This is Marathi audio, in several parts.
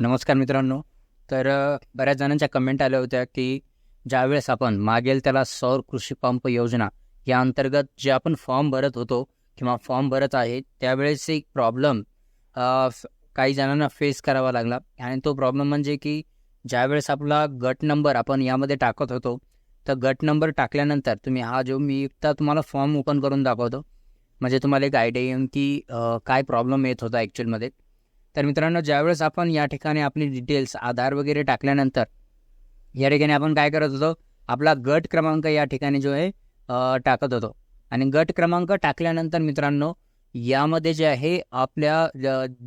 नमस्कार मित्रांनो. तर बऱ्याच जणांच्या कमेंट आल्या होत्या की ज्यावेळेस आपण मागेल त्याला सौर कृषी पंप योजना या अंतर्गत जे आपण फॉर्म भरत होतो किंवा फॉर्म भरत आहे त्यावेळेस एक प्रॉब्लेम काही जणांना फेस करावा लागला. आणि तो प्रॉब्लेम म्हणजे की ज्यावेळेस आपला गट नंबर आपण यामध्ये टाकत होतो तर गट नंबर टाकल्यानंतर तुम्ही हा जो मी एकदा तुम्हाला फॉर्म ओपन करून दाखवतो म्हणजे तुम्हाला एक आयडिया येऊन की काय प्रॉब्लेम येत होता ॲक्च्युअलमध्ये तर मित्रांनो ज्यावेळेस आपण या ठिकाणी आपली डिटेल्स आधार वगैरे टाकल्यानंतर या ठिकाणी आपण काय करत होतो? आपला गट क्रमांक या ठिकाणी जो आहे टाकत होतो. आणि गट क्रमांक टाकल्यानंतर मित्रांनो यामध्ये जे आहे आपल्या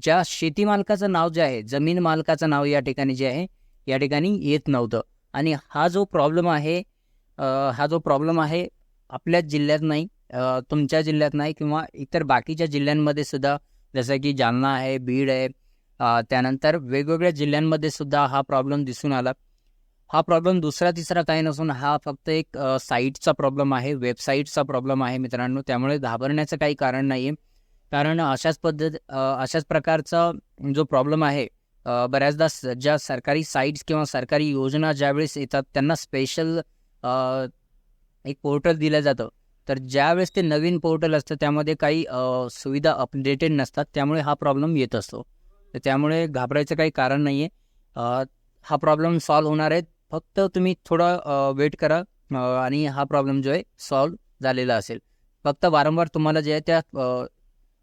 ज्या शेती मालकाचं नाव जे आहे जमीन मालकाचं नाव या ठिकाणी जे आहे या ठिकाणी येत नव्हतं. आणि हा जो प्रॉब्लेम आहे हा जो प्रॉब्लेम आहे आपल्याच जिल्ह्यात नाही तुमच्या जिल्ह्यात नाही किंवा इतर बाकीच्या जिल्ह्यांमध्ये सुद्धा जसं की जालना आहे बीड आहे त्यानंतर वेगवेगळ्या जिल्ह्यांमध्ये सुद्धा हा प्रॉब्लेम दिसून आला. हा प्रॉब्लेम दुसरा तिसरा काही नसून हा फक्त एक साईटचा प्रॉब्लेम आहे वेबसाईटचा प्रॉब्लेम आहे मित्रांनो. त्यामुळे घाबरण्याचं काही कारण नाही आहे कारण अशाच पद्धत अशाच प्रकारचा जो प्रॉब्लेम आहे बऱ्याचदा स- ज्या सरकारी साईट्स किंवा सरकारी योजना ज्यावेळेस येतात त्यांना स्पेशल एक पोर्टल दिलं जातं. तर ज्यावेळेस ते नवीन पोर्टल असतं त्यामध्ये काही सुविधा अपडेटेड नसतात त्यामुळे हा प्रॉब्लेम येत असतो. तर त्यामुळे घाबरायचं काही कारण नाही आहे हा प्रॉब्लेम सॉल्व्ह होणार आहे. फक्त तुम्ही थोडं वेट करा. आणि हा प्रॉब्लेम जो आहे सॉल्व्ह झालेला असेल. फक्त वारंवार तुम्हाला जे आहे त्या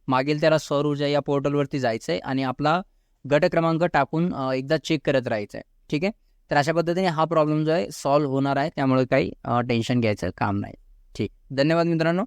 मागील त्याला सौर ऊर्जा या पोर्टलवरती जायचं आहे आणि आपला गट क्रमांक टाकून एकदा चेक करत राहायचं आहे ठीक आहे? तर अशा पद्धतीने हा प्रॉब्लेम जो आहे सॉल्व्ह होणार आहे. त्यामुळे काही टेन्शन घ्यायचं काम नाही. ठीक. धन्यवाद मित्रांनो.